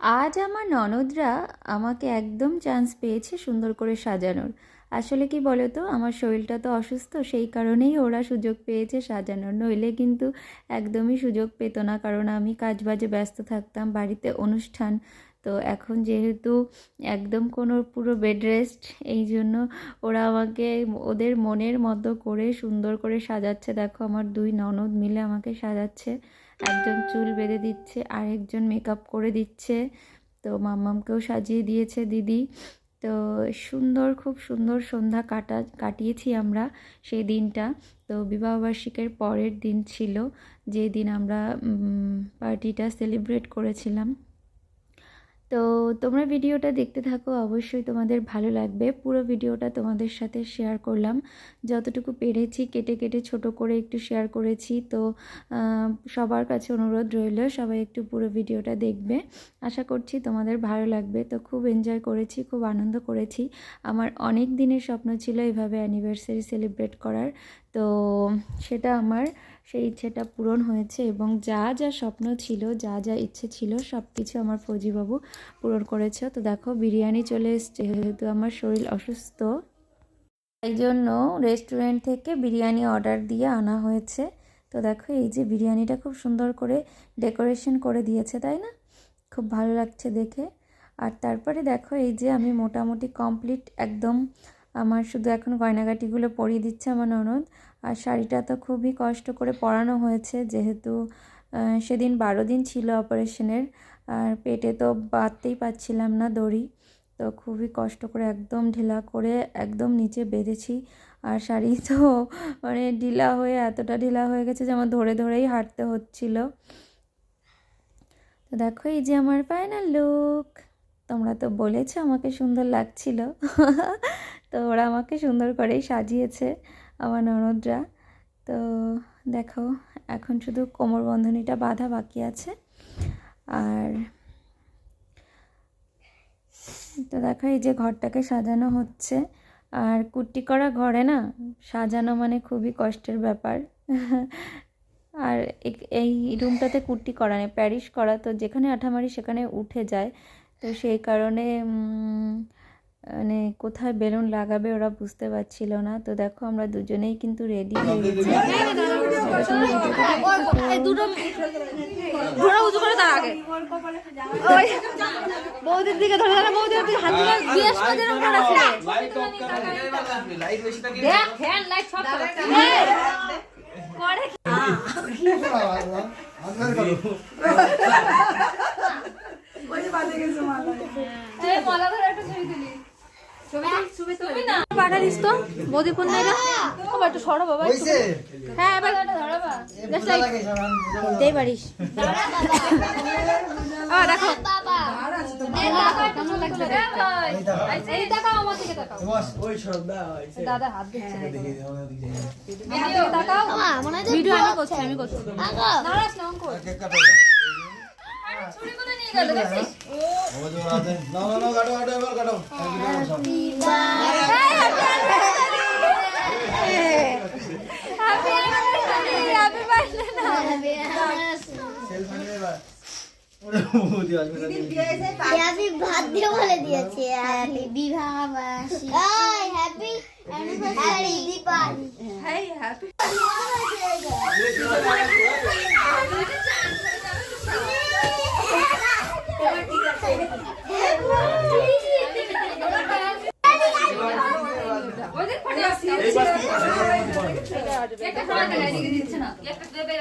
আজ আমার ননদরা আমাকে একদম চান্স পেয়েছে সুন্দর করে সাজানোর। আসলে কি বলো তো আমার শরীরটা তো অসুস্থ, সেই কারণেই ওরা সুযোগ পেয়েছে সাজানোর। নইলে কিন্তু একদমই সুযোগ পেত না, কারণ আমি কাজবাজে ব্যস্ত থাকতাম, বাড়িতে অনুষ্ঠান। তো এখন যেহেতু একদম কোনো পুরো বেড রেস্ট এই জন্য ওরা আমাকে ওদের মনের মতো করে সুন্দর করে সাজাচ্ছে। দেখো, আমার দুই ননদ মিলে আমাকে সাজাচ্ছে। একজন চুল বেঁধে দিচ্ছে, আরেকজন মেকআপ করে দিচ্ছে। তো মাম্মামকেও সাজিয়ে দিয়েছে দিদি। তো সুন্দর, খুব সুন্দর সন্ধ্যা কাটা, কাটিয়েছি আমরা সেই দিনটা। তো বিবাহবার্ষিকের পরের দিন ছিল যে দিন আমরা পার্টিটা সেলিব্রেট করেছিলাম। তো তোমরা ভিডিওটা দেখতে থাকো, অবশ্যই তোমাদের ভালো লাগবে। পুরো ভিডিওটা তোমাদের সাথে শেয়ার করলাম। যতটুকু পেরেছি, কেটে কেটে ছোট করে একটু শেয়ার করেছি। তো সবার কাছে অনুরোধ রইল, সবাই একটু পুরো ভিডিওটা দেখবে। আশা করছি তোমাদের ভালো লাগবে। তো খুব এনজয় করেছি, খুব আনন্দ করেছি। আমার অনেক দিনের স্বপ্ন ছিল এভাবে অ্যানিভার্সারি সেলিব্রেট করার। তো, সেটা আমার সেই ইচ্ছেটা পূরণ হয়েছে এবং যা যা স্বপ্ন ছিল, যা যা ইচ্ছে ছিল সব কিছু আমার ফৌজিবাবু পূরণ করেছে। তো দেখো, বিরিয়ানি চলে এসছে। যেহেতু আমার শরীর অসুস্থ এই জন্য রেস্টুরেন্ট থেকে বিরিয়ানি অর্ডার দিয়ে আনা হয়েছে। তো দেখো, এই যে বিরিয়ানিটা খুব সুন্দর করে ডেকোরেশন করে দিয়েছে, তাই না? খুব ভালো লাগছে দেখে। আর তারপরে দেখো, এই যে আমি মোটামুটি কমপ্লিট একদম আমার শুধু এখন গয়নাগাটিগুলো পরিয়ে দিচ্ছে আমার ননদ। আর শাড়িটা তো খুবই কষ্ট করে পরানো হয়েছে, যেহেতু সেদিন বারো দিন ছিল অপারেশনের। আর পেটে তো বাঁধতেই পারছিলাম না দড়ি। তো খুবই কষ্ট করে একদম ঢিলা করে একদম নিচে বেঁধেছি। আর শাড়ি তো মানে ঢিলা হয়ে এতটা ঢিলা হয়ে গেছে যে আমার ধরে ধরেই হাঁটতে হচ্ছিল। তো দেখো এই যে আমার ফাইনাল লুক তোমরা তো বলেছ আমাকে সুন্দর লাগছিল। তো ওরা আমাকে সুন্দর করেই সাজিয়েছে আমার ননদরা। তো দেখো, এখন শুধু কোমর বন্ধনীটা বাঁধা বাকি আছে। আর তো দেখো, এই যে ঘরটাকে সাজানো হচ্ছে। আর কুট্টি করা ঘরে না, সাজানো মানে খুবই কষ্টের ব্যাপার। আর এই রুমটাতে কুর্তি করা নেই প্যারিস করা, তো যেখানে আঠামারি সেখানে উঠে যায়। তো সেই কারণে মানে কোথায় বেলুন লাগাবে ওরা বুঝতে পারছিল না। তো দেখো আমরা দুজনেই কিন্তু রেডি হয়ে গেছি। বৌদির দিকে ধরে ধরে বৌদির হাত করে তুই মালা ধরে একটা ছবি তুলি ছবি না পাঠালিস তো বৌদি নাই বাবা একটু সরো বাবা হ্যাঁ এবার দেই পারিস আ দেখো। ভিডিও আমি করছি আমি করছি। না না না না কাটো কাটো এবার কাটো হ্যাপি বার্থডে বলে দিয়েছে হ্যাপি বিবাহ বার্ষিকী happy anniversary Dipali hey happy ওদের ফটো আসছে একটা দেবে এদিকে দিচ্ছে না। একটা দেবে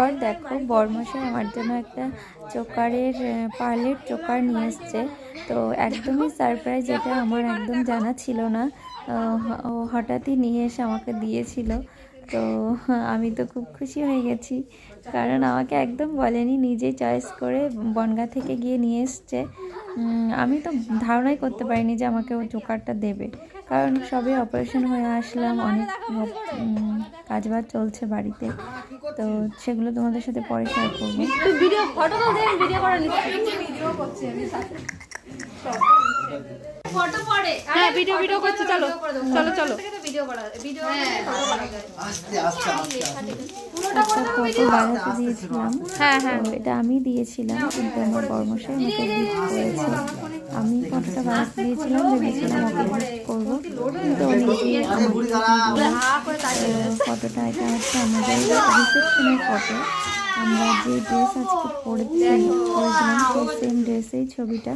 তারপর দেখো বর্মশাই আমার জন্য একটা চোকারের পার্লের চোকার নিয়ে এসছে। তো একদমই সারপ্রাইজ এটা আমার একদম জানা ছিল না। ও হঠাৎই নিয়ে এসে আমাকে দিয়েছিল। তো আমি তো খুব খুশি হয়ে গেছি। কারণ আমাকে একদম বলেনি, নিজে চয়েস করে বনগা থেকে গিয়ে নিয়ে এসছে। আমি তো ধারণাই করতে পারিনি যে আমাকে ও চোকারটা দেবে। কারণ সবে অপারেশন হয়ে আসলাম অনেক কাজবাজ চলছে বাড়িতে। তো সেগুলো তোমাদের সাথে পরে শেয়ার করব। তুই ভিডিও ফটো তো দেন ভিডিও করে নিচ্ছি। ভিডিও করছি আমি ফটো পড়ে হ্যাঁ ভিডিও ভিডিও করছি চলো চলো চলো। ভিডিও করা ভিডিও একটা ফটো বানাতে দিয়েছিলাম। হ্যাঁ হ্যাঁ। এটা আমি দিয়েছিলাম কিন্তু আমার বর্মশাই আমাকে গিফট করেছে। আমি ফটোটা বানাতে দিয়েছিলাম ভেবেছিলাম ওকে গিফট করব। কিন্তু দাঁড়াও ফটোটা এটা হচ্ছে আমাদের রিসেপশনের ফটো আমরা যে ড্রেস আজকে পরেছি পরেছিলাম সেই সেম ড্রেসেই ছবিটা।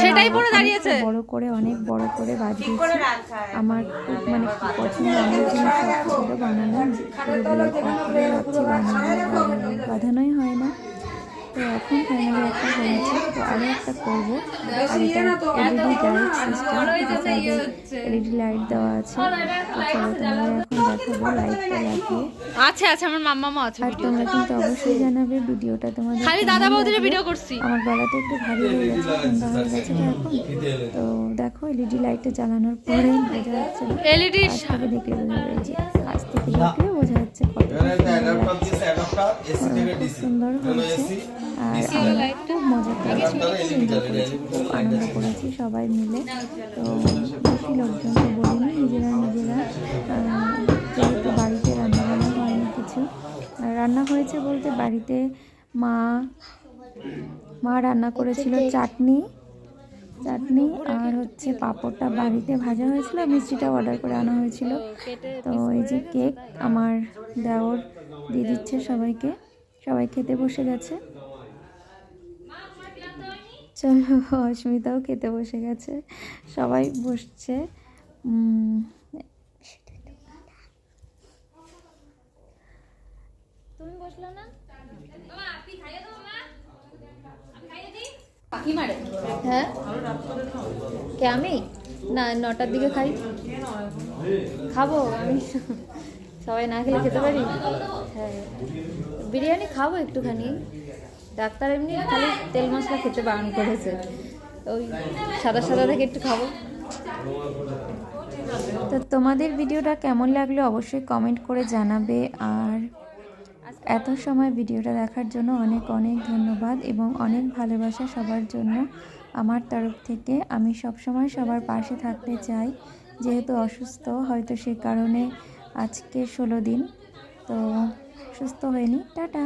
সেটাই পরে দাঁড়িয়েছে। বড় করে অনেক বড় করে বাঁধিয়েছি আমার খুব মানে খুব পছন্দ অনেক শখ ছিল বানানো। বাঁধানোই হয় না। তো এখন ফাইনালি একটা হয়েছে তো আরও একটা করব। আর এটা LED light system LED light দেওয়া আছে তো চলো তোমাদের এখন দেখাবো লাইটটা লাগিয়ে। আছে আছে আমার মাম্মামা আছে আর তোমরা কিন্তু অবশ্যই জানাবে ভিডিওটা তোমাদের খালি দাদা বৌদির ভিডিও করছি। আমার গলাটা একটু ভারী হয়ে গেছে ঠান্ডা হয়ে গেছে তো এখন। তো দেখো এলইডি লাইটটা জ্বালানোর পরে বোঝা যাচ্ছে। এলইডি দেখলে বোঝা যাবে বোঝা যাচ্ছে কতটা সুন্দর হয়েছে। আর আমরা খুব মজা করেছি খুব এলইডি করেছি খুব আনন্দ করেছি সবাই মিলে। তো বেশি লোকজনকে বলিনি নিজেরা নিজেরা যেহেতু বাড়িতে রান্না বান্না হয়নি কিছু আর রান্না হয়েছে বলতে বাড়িতে মা মা রান্না করেছিল চাটনি চাটনি আর হচ্ছে পাঁপড়টা বাড়িতে ভাজা হয়েছিল, মিষ্টিটা অর্ডার করে আনা হয়েছিল। তো এই যে কেক আমার দেওর দিয়ে দিচ্ছে সবাইকে। সবাই খেতে বসে গেছে। চলো, অস্মিতাও খেতে বসে গেছে। সবাই বসছে। হ্যাঁ। কে আমি? না, নটার দিকে খাই। খাব আমি। সবাই না খেলে খেতে পারি? হ্যাঁ। বিরিয়ানি খাব একটুখানি। ডাক্তার এমনি খালি তেল মশলা খেতে বারণ করেছে। ওই সাদা সাদা থেকে একটু খাব। তো তোমাদের ভিডিওটা কেমন লাগল অবশ্যই কমেন্ট করে জানাবে। আর এত সময় ভিডিওটা দেখার জন্য অনেক অনেক ধন্যবাদ এবং অনেক ভালোবাসা সবার জন্য আমার তরফ থেকে। আমি সব সময় সবার পাশে থাকতে চাই, যেহেতু অসুস্থ, হয়তো সে কারণে আজকে ষোলো দিন, তো সুস্থ হয়নি। টাটা!